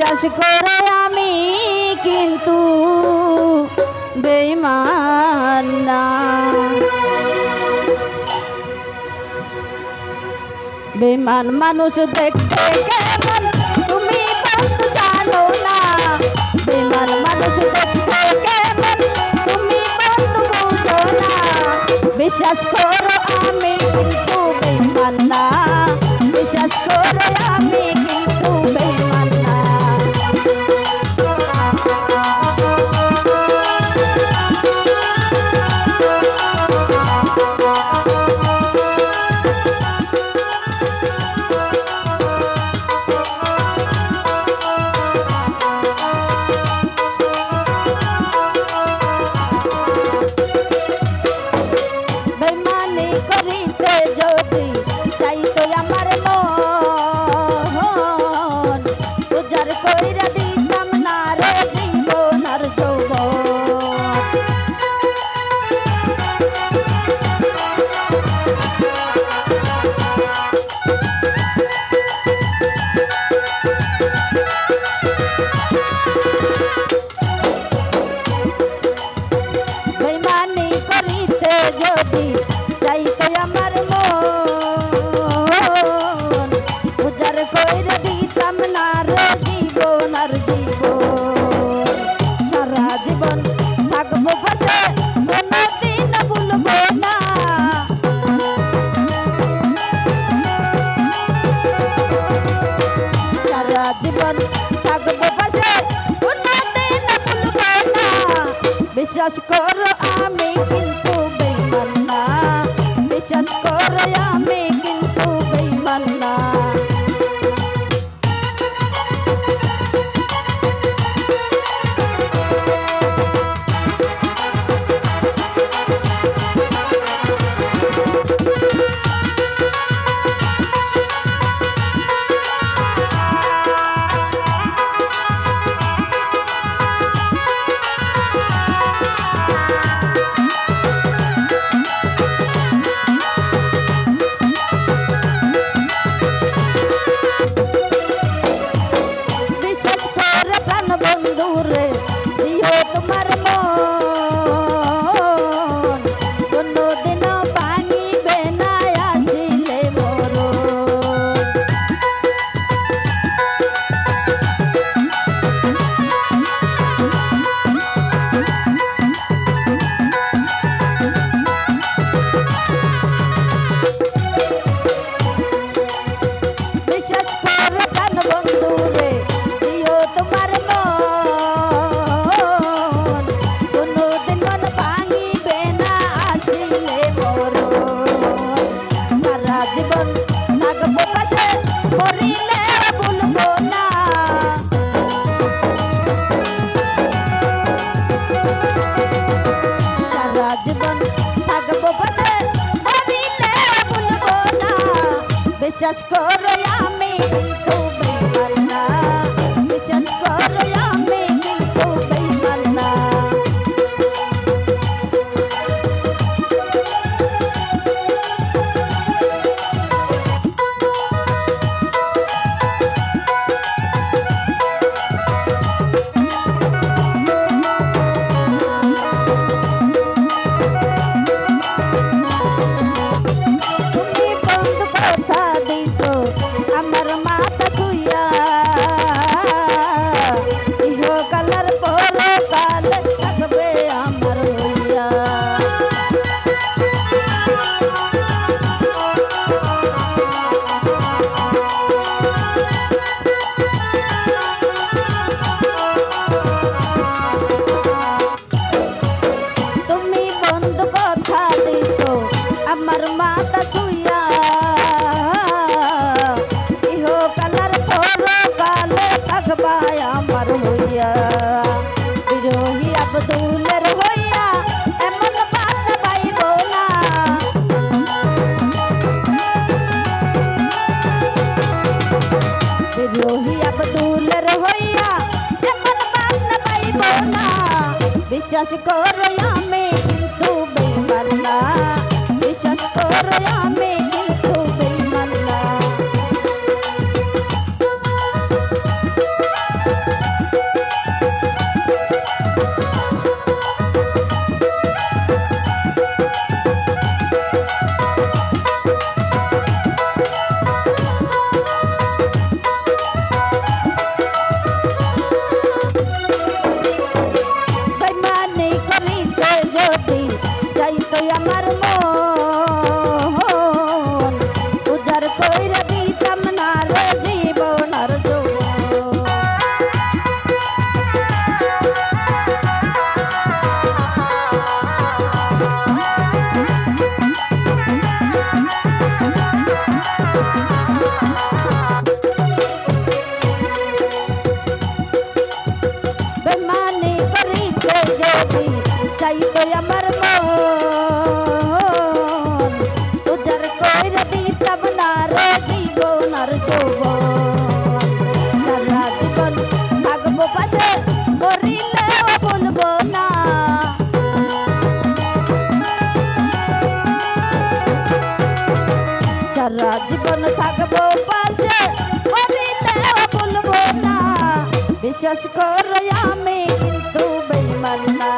বিশ্বাস করে আমি কিন্তু বেইমান না। বেমান মানুষ দেখতে কেমন, তুমি জানো না। বেমান মানুষ দেখতে কেমন, তুমি বলতে বুঝো না। বিশ্বাস করো আমি কিন্তু বেমান না। বিশ্বাস করে আমি বিশ্বাস কর বিশ্বাস বিশ্বাস করো আমি কিন্তু বেমার না বিশ্বাস করো আমি আমার মন। উজার কইরা দিতাম না রে জীবন আর যৌবন। সারা জীবন থাকব পাশে করিলেও ভুলবো না। সারা জীবন থাকব পাশে করিলেও ভুলবো না। বিশ্বাস করো আমি কিন্তু বেইমান না।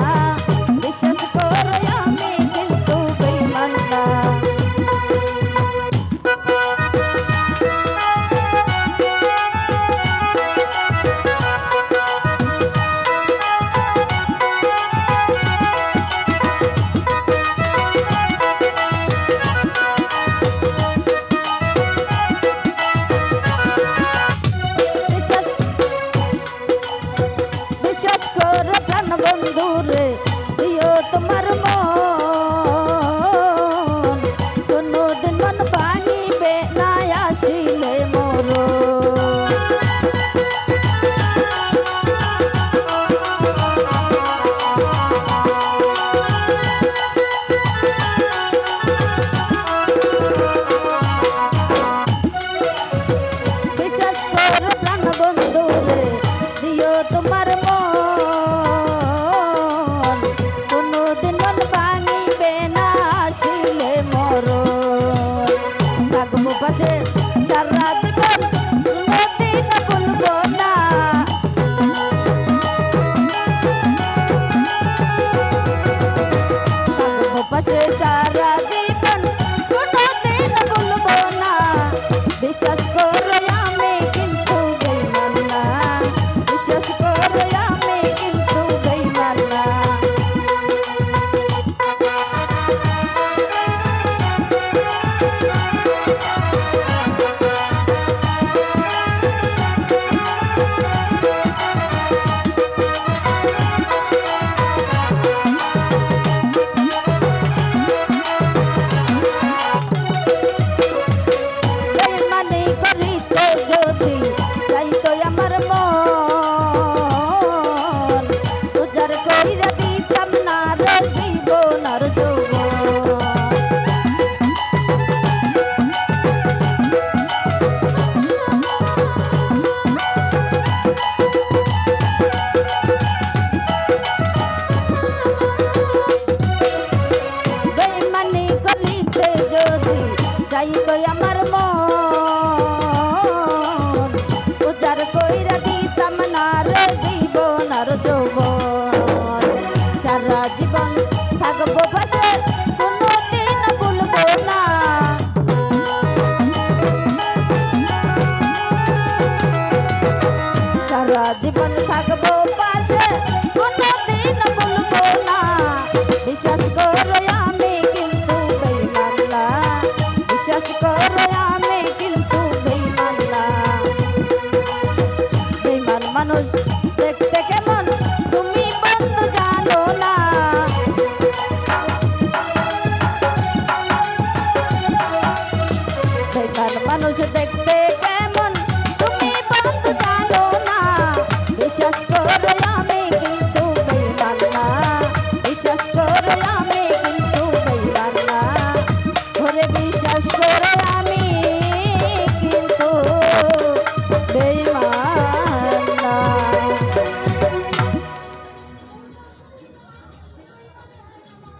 যাইতো আমার বিশ্বাস করো